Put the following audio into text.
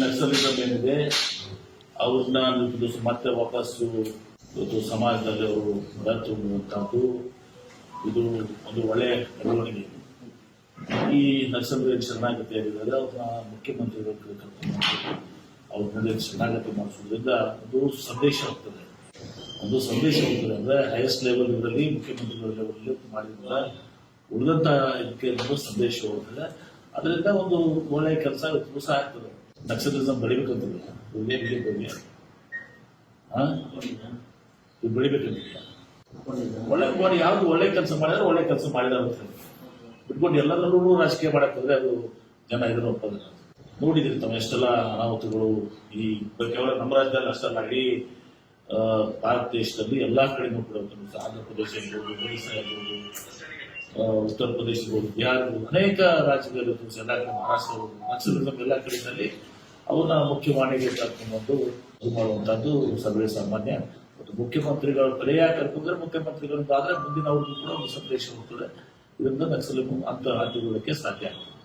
ನಕ್ಸಲಿಸಮ್ ಏನಿದೆ ಅವ್ರನ್ನ ದಿವಸ ಮತ್ತೆ ವಾಪಸ್ಸು ಇವತ್ತು ಸಮಾಜದಲ್ಲಿ ಅವರು ಮರ ತುಂಬುವಂತಹದ್ದು ಇದು ಒಂದು ಒಳ್ಳೆಯ ಬೆಳವಣಿಗೆ ಈ ನಕ್ಸಲರಿಗೆ ಶರಣಾಗತಿ ಆಗಿದ್ದಾರೆ. ಅವ್ರನ್ನ ಮುಖ್ಯಮಂತ್ರಿಗಳು ಅವ್ರ ಮೇಲೆ ಶರಣಾಗತಿ ಮಾಡಿಸೋದ್ರಿಂದ ಒಂದು ಸಂದೇಶ ಹೋಗ್ತದೆ ಒಂದು ಸಂದೇಶ ಹೋಗ್ತದೆ ಅಂದ್ರೆ ಹೈಯೆಸ್ಟ್ ಲೆವೆಲ್ ಇದರಲ್ಲಿ ಮುಖ್ಯಮಂತ್ರಿಗಳ ಲೆವೆಲ್ ಮಾಡಿದ್ರೆ ಉಳಿದಂತ ಇದಕ್ಕೆ ಸಂದೇಶ ಹೋಗ್ತದೆ. ಅದರಿಂದ ಒಂದು ಒಳ್ಳೆಯ ಕೆಲಸ ಸಹ ಆಗ್ತದೆ. ನಕ್ಸಲಿಸಮ್ ಬೆಳಿಬೇಕಂತಿಲ್ಲ ಇದೇ ಬೆಳಿಬೇಕು ಹಾ ಇದು ಬೆಳಿಬೇಕಂತಿಲ್ಲ ಒಳ್ಳೆ ಮಾಡಿ ಯಾವ್ದು ಒಳ್ಳೆ ಕೆಲಸ ಮಾಡಿದ್ರೆ ಒಳ್ಳೆ ಕೆಲಸ ಮಾಡಿದ. ಬಿಟ್ಕೊಂಡು ಎಲ್ಲದರಲ್ಲೂ ರಾಜಕೀಯ ಮಾಡಕ್ ಹೋದ್ರೆ ಅದು ಜನ ಇದನ್ನ ಒಪ್ಪೋದಿಲ್ಲ ನೋಡಿದಿರಿ ತಮ್ಮ ಎಷ್ಟೆಲ್ಲ ಅನಾಹುತಗಳು ಈ ಕೇವಲ ನಮ್ಮ ರಾಜ್ಯದಲ್ಲಿ ಅಷ್ಟೆಲ್ಲ ಇಡೀ ಭಾರತ ದೇಶದಲ್ಲಿ ಎಲ್ಲಾ ಕಡೆ ಒಂದು ಆಂಧ್ರ ಪ್ರದೇಶ ಇರ್ಬೋದು ಒಡಿಶಾ ಇರ್ಬೋದು ಉತ್ತರ ಪ್ರದೇಶ ಇರ್ಬೋದು ಬಿಹಾರ ಇರ್ಬೋದು ಅನೇಕ ಇರ್ಬೋದು, ಎಲ್ಲ ಕಡೆ ಮಹಾರಾಷ್ಟ್ರ ಇರ್ಬೋದು, ನಕ್ಸಲಿಸಮ್ ಎಲ್ಲ ಕಡೆಯಲ್ಲಿ ಅವ್ರನ್ನ ಮುಖ್ಯವಾಣಿಗೆ ಕರ್ಕೊಂಡ್ಬಂದು ಇದು ಮಾಡುವಂತದ್ದು ಸರ್ವೇ ಸಾಮಾನ್ಯ. ಮತ್ತು ಮುಖ್ಯಮಂತ್ರಿಗಳ ಕಡೆಯ ಕರ್ಕೊಂಡ್ರೆ ಮುಖ್ಯಮಂತ್ರಿಗಳಂತಾದ್ರೆ ಮುಂದಿನ ಅವ್ರಿಗೂ ಕೂಡ ಒಂದು ಸಂದೇಶ ಹೋಗ್ತದೆ. ಇದರಿಂದ ನಕ್ಸಲ್ ಅಂತ ಹಾಕಿಕೊಳ್ಳಕ್ಕೆ ಸಾಧ್ಯ. ಆಗ್ತದೆ